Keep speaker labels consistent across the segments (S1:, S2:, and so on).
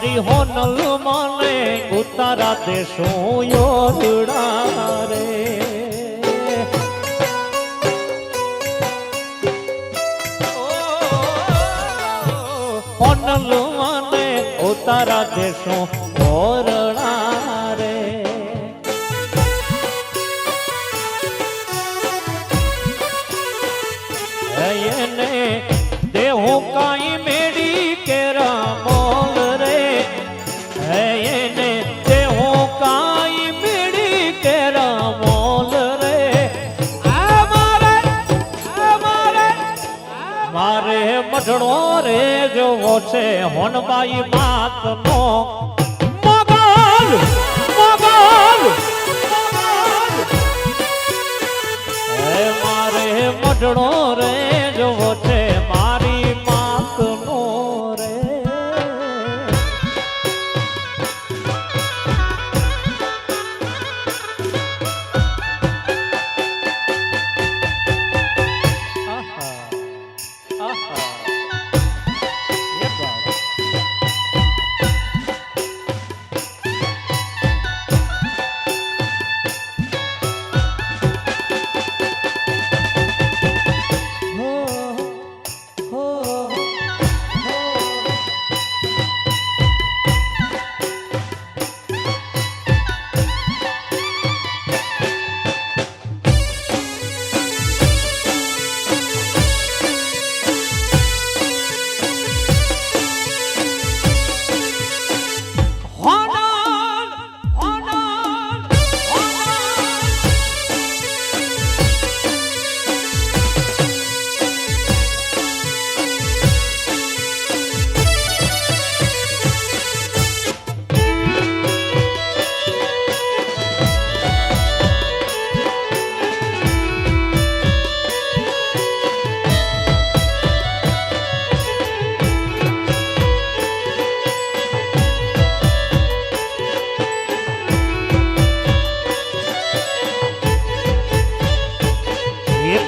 S1: મારી હોનલ મને ઉતારા તે યોરડા રે. હોનલ મને ઉતારા દેશો ઓરડા મઢડો રે જોવો છે. હોનબાઈ માતનો મગલ મગલ હે મારે મઢડો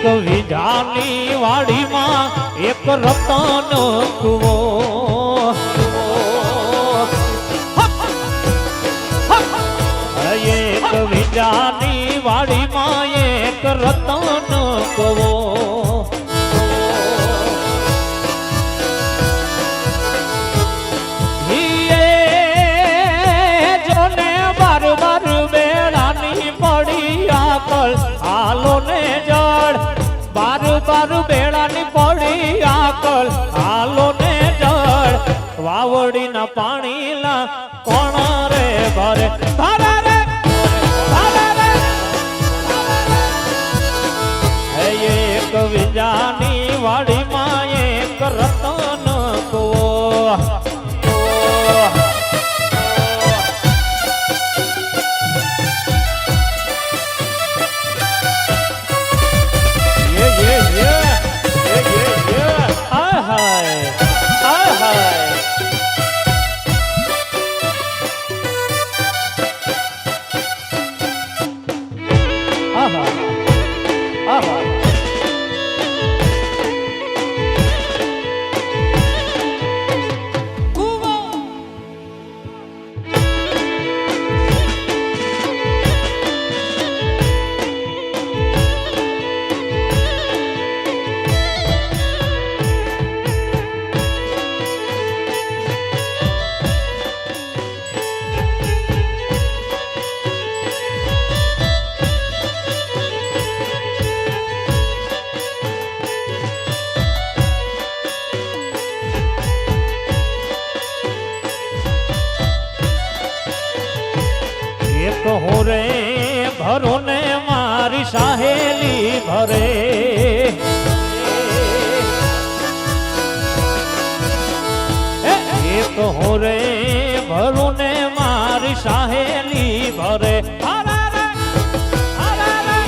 S1: એક વિધાની વાડીમાં એક રતન કુવો. એક વીજાની વાડીમાં એક રતન કુવો. જોને બાર બાર બેડાની પડી આકલ વાવડીના પાણીલા કોણ રે ભરે? સાહેલી ભરે એ, એક હોરે ભરો ને મારી સાહેલી ભરે રે, રે, રે.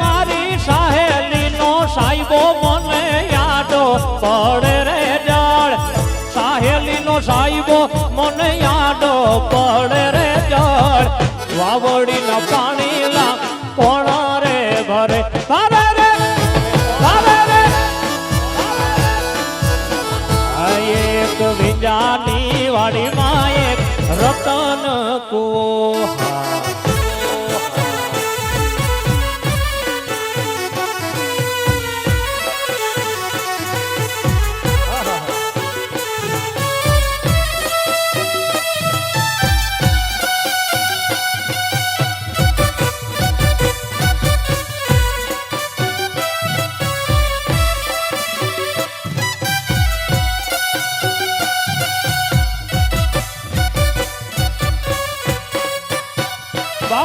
S1: મારી સાહેલીનો સાહેબો મને યાદો પડે રે જળ સાહેલીનો સાહેબો મને યાદો પડે રે પાવડી ના પાણી લા કોણા રે ભરે. ભરે રે ભરે રે. એક વિંજાની વાડી માં એક રતન કુહા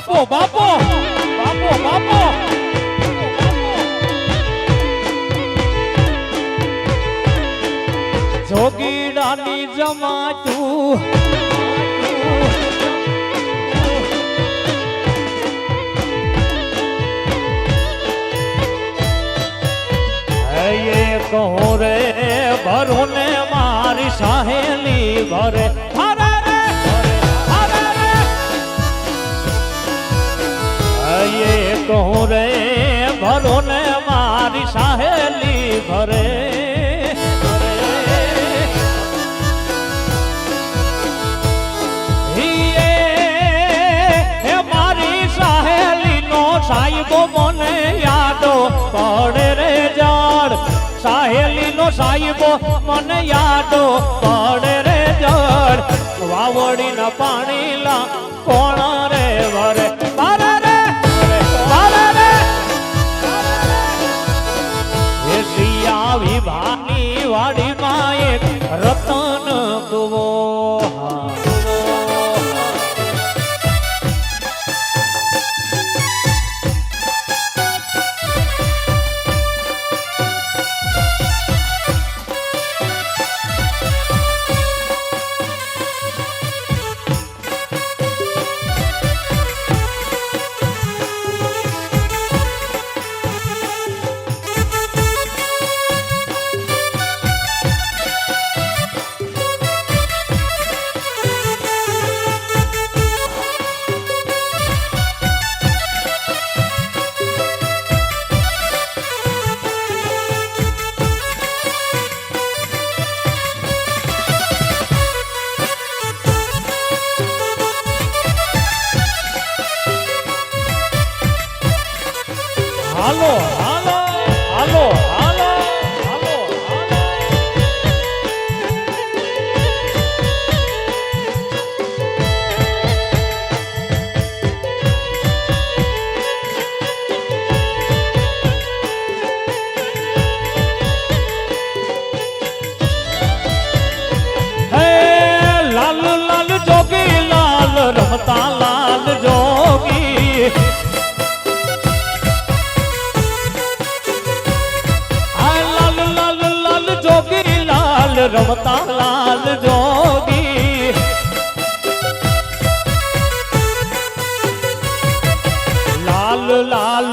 S1: હા. બાપો બાપો બાપો બાપો જોગીડાની જમાતું એ કહું રે ભરું ને મારી સાહેલી ભરે રે, ભરો ને મારી સાહેલી ભરે મારી સાહેલી સાહેબો મને યાદો પડે રે જાડ સાહેલી નો સાહેબો મને યાદો પડે રે જળ. વાવડી ના પાણી લા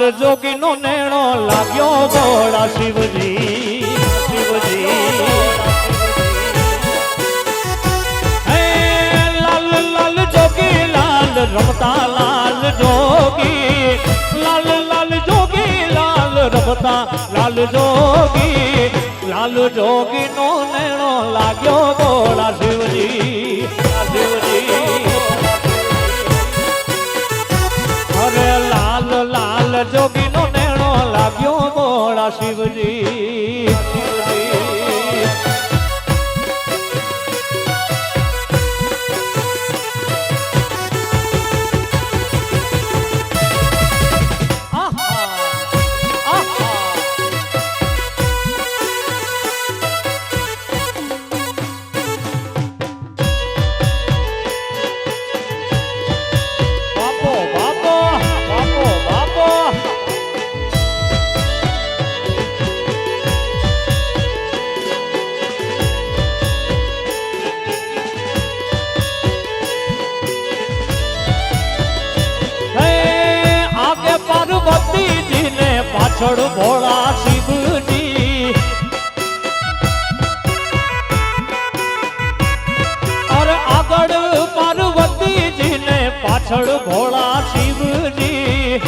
S1: લાલ જોગી નો નેણો લાગ્યો ગોળા શિવજી શિવજી. લાલ લાલ જોગી, લાલ રમતા, લાલ જોગી. લાલ લાલ જોગી, લાલ રમતા, લાલ જોગી. લાલ જોગી નો નેણો લાગ્યો શિવજી અરે આગળ પાર્વતીજી ને પાછળ ભોળા શિવજી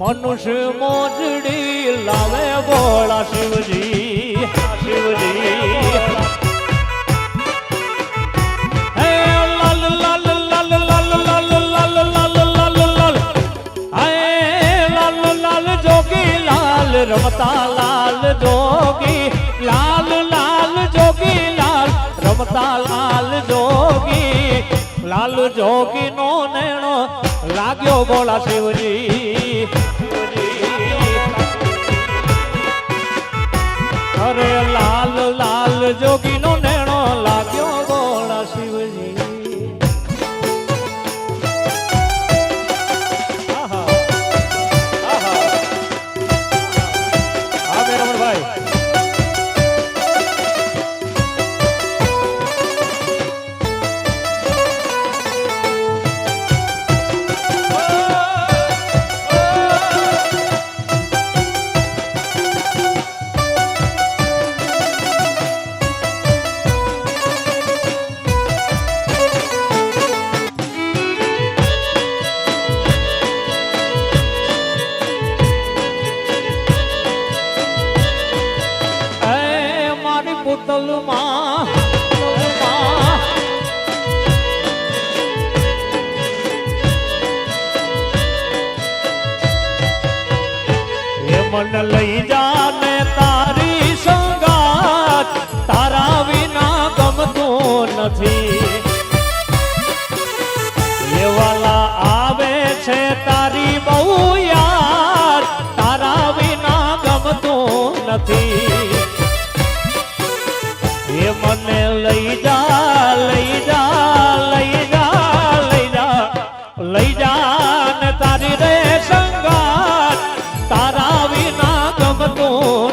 S1: મનુષ્ય મોજડી લાવે ભોળા શિવજી શિવજી. રમતા લાલ જોગી, લાલ લાલ જોગી, લાલ રમતા લાલ જોગી લાલ જોગી નો નેણો લાગ્યો બોલા શિવજી. અરે લાલ લાલ જોગી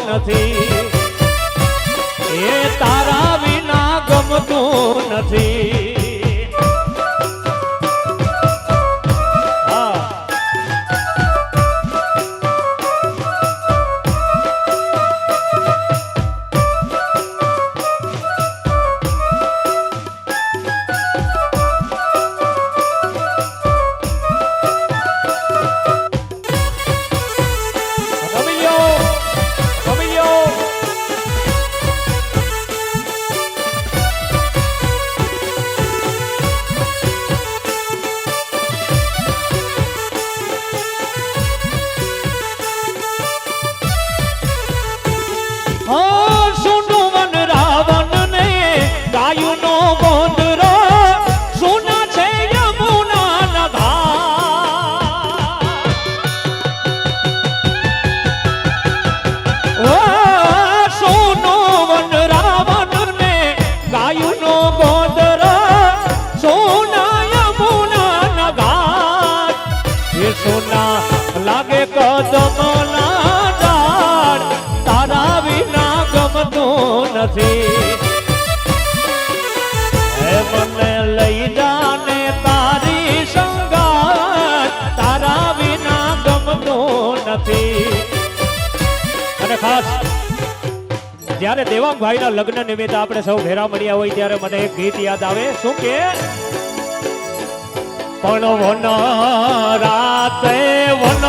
S1: નથી. નથી। મને લઈ જાને તારી સંગાત, તારા વિના ગમતું નથી। અને ખાસ, જ્યારે દેવાંગભાઈના લગ્ન નિમિત્તે આપણે સૌ ભેરા મળ્યા હોય ત્યારે મને એક ગીત યાદ આવે, શું કે? પણ વન રાતે વન